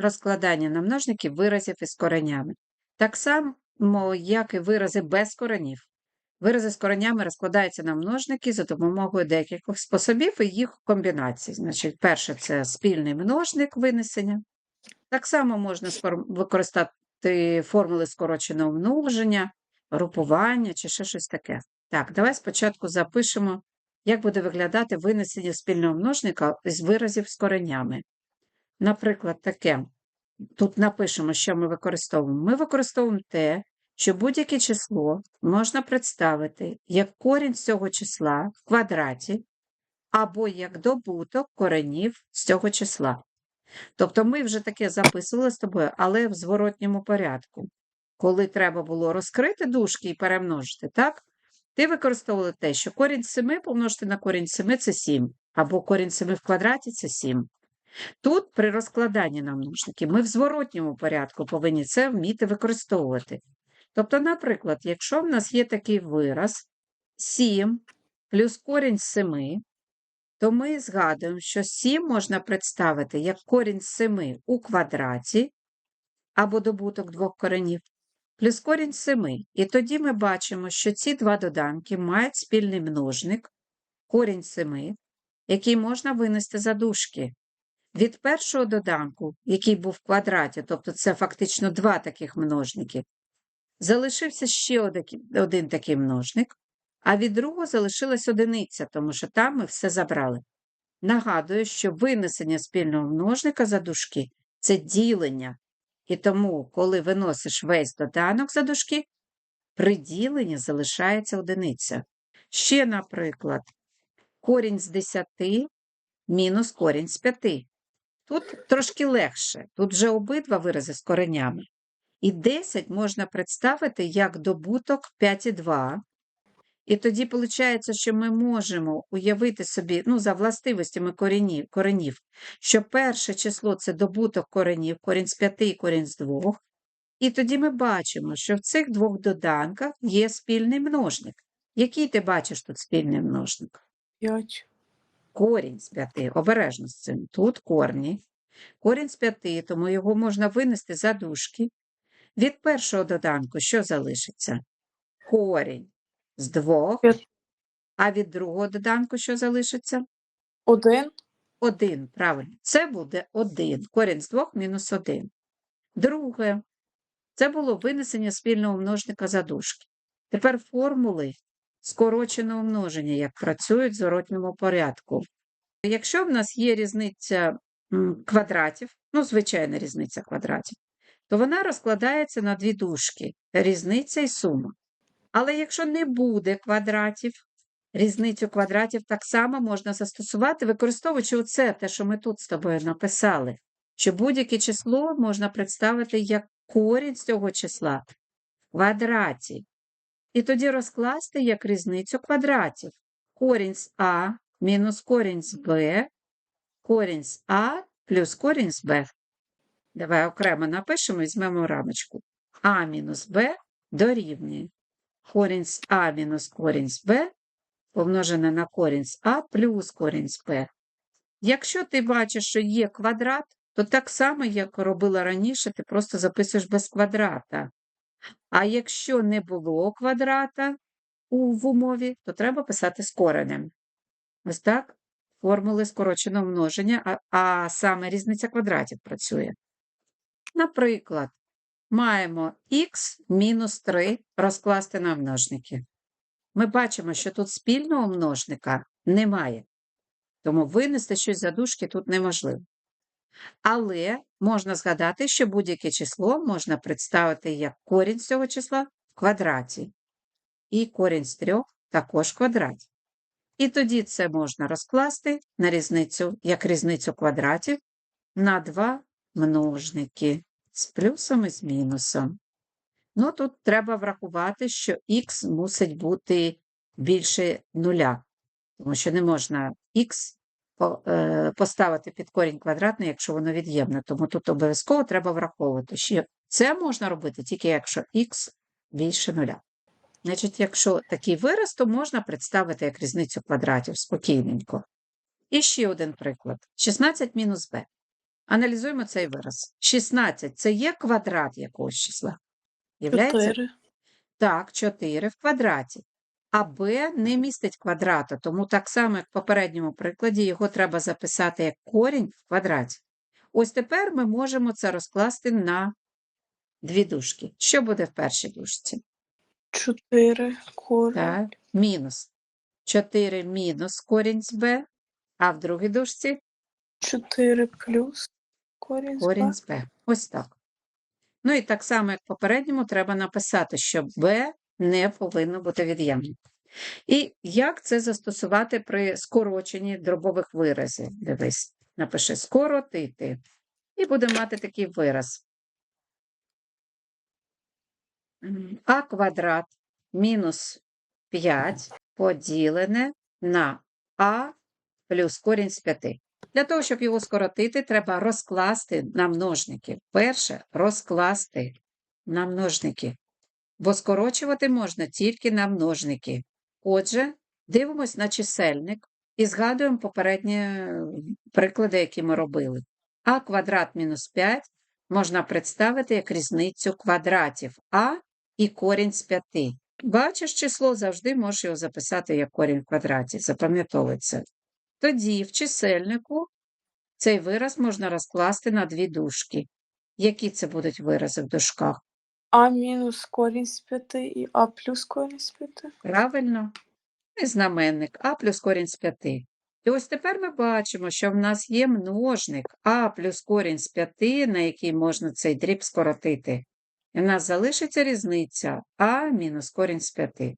розкладання на множники виразів із коренями. Так само, як і вирази без коренів. Вирази з коренями розкладаються на множники за допомогою декількох способів і їх комбінацій. Значить, перше це спільний множник винесення. Так само можна використати формули скороченого множення, групування чи ще щось таке. Так, давай спочатку запишемо, як буде виглядати винесення спільного множника з виразів з коренями. Наприклад, таке. Тут напишемо, що ми використовуємо. Ми використовуємо те, що будь-яке число можна представити як корінь цього числа в квадраті або як добуток коренів з цього числа. Тобто ми вже таке записували з тобою, але в зворотньому порядку. Коли треба було розкрити дужки і перемножити, так? Ти використовувала те, що корінь 7 помножити на корінь 7 це 7, або корінь 7 в квадраті це 7. Тут при розкладанні на множники ми в зворотньому порядку повинні це вміти використовувати. Тобто, наприклад, якщо в нас є такий вираз 7 плюс корінь з 7, то ми згадуємо, що 7 можна представити як корінь з 7 у квадраті або добуток двох коренів, плюс корінь з 7. І тоді ми бачимо, що ці два доданки мають спільний множник, корінь з 7, який можна винести за дужки. Від першого доданку, який був в квадраті, тобто це фактично два таких множники, залишився ще один, такий множник, а від другого залишилась одиниця, тому що там ми все забрали. Нагадую, що винесення спільного множника за дужки – це ділення. І тому, коли виносиш весь доданок за дужки, при діленні залишається одиниця. Ще, наприклад, корінь з 10 мінус корінь з 5. Тут трошки легше, тут вже обидва вирази з коренями. І 10 можна представити як добуток 5,2. І тоді виходить, що ми можемо уявити собі, ну, за властивостями коренів, коренів, що перше число це добуток коренів, корінь з 5 і корінь з 2. І тоді ми бачимо, що в цих двох доданках є спільний множник. Який ти бачиш тут спільний множник? 5. Корінь з 5. Обережно з цим. Тут корні. Корінь з 5, тому його можна винести за дужки. Від першого доданку що залишиться? Корінь з 2. А від другого доданку що залишиться? 1. 1, правильно. Це буде 1. Корінь з 2 мінус 1. Друге. Це було винесення спільного множника за дужки. Тепер формули скороченого множення, як працюють в зворотньому порядку. Якщо в нас є різниця квадратів, ну, звичайна різниця квадратів, то вона розкладається на дві дужки – різниця і сума. Але якщо не буде квадратів, різницю квадратів так само можна застосувати, використовуючи оце, те, що ми тут з тобою написали, що будь-яке число можна представити як корінь з цього числа в квадраті. І тоді розкласти як різницю квадратів. Корінь з А мінус корінь з Б, корінь з А плюс корінь з Б. Давай окремо напишемо, і візьмемо рамочку. А мінус Б дорівнює. Корінь з А мінус корінь з Б помножене на корінь з А плюс корінь з Б. Якщо ти бачиш, що є квадрат, то так само, як робила раніше, ти просто записуєш без квадрата. А якщо не було квадрата у, в умові, то треба писати з коренем. Ось так формули скороченого множення, а, а саме різниця квадратів працює. Наприклад, маємо х мінус 3 розкласти на множники. Ми бачимо, що тут спільного множника немає, тому винести щось за дужки тут неможливо. Але можна згадати, що будь-яке число можна представити як корінь цього числа в квадраті, і корінь з трьох також в квадраті. І тоді це можна розкласти на різницю, як різницю квадратів на два множники з плюсом і з мінусом. Ну, тут треба врахувати, що х мусить бути більше нуля, тому що не можна х поставити під корінь квадратний, якщо воно від'ємне. Тому тут обов'язково треба враховувати, що це можна робити тільки якщо х більше нуля. Значить, якщо такий вираз, то можна представити як різницю квадратів спокійненько. І ще один приклад: 16 мінус b. Аналізуємо цей вираз. 16 – це є квадрат якогось числа? Являється? 4. Так, 4 в квадраті. А b не містить квадрата, тому так само, як в попередньому прикладі, його треба записати як корінь в квадраті. Ось тепер ми можемо це розкласти на дві дужки. Що буде в першій дужці? 4 корінь. Так, мінус. 4 мінус корінь з b, а в другій дужці 4 плюс корінь з корінь Б. з b. Ось так. Ну і так само, як в попередньому, треба написати, що b не повинно бути від'ємним. І як це застосувати при скороченні дробових виразів? Дивись, напиши скоротити. І будемо мати такий вираз. А квадрат мінус 5 поділене на А плюс корінь з 5. Для того, щоб його скоротити, треба розкласти на множники. Перше розкласти на множники. Бо скорочувати можна тільки на множники. Отже, дивимось на чисельник і згадуємо попередні е, приклади, які ми робили. А квадрат мінус 5 можна представити як різницю квадратів А і корінь з 5. Бачиш число, завжди можеш його записати як корінь в квадраті. Запам'ятовуй це. Тоді в чисельнику цей вираз можна розкласти на дві дужки. Які це будуть вирази в дужках? А мінус корінь з 5 і А плюс корінь з 5. Правильно? І знаменник А плюс корінь з 5. І ось тепер ми бачимо, що в нас є множник А плюс корінь з 5, на який можна цей дріб скоротити. І в нас залишиться різниця А мінус корінь з 5.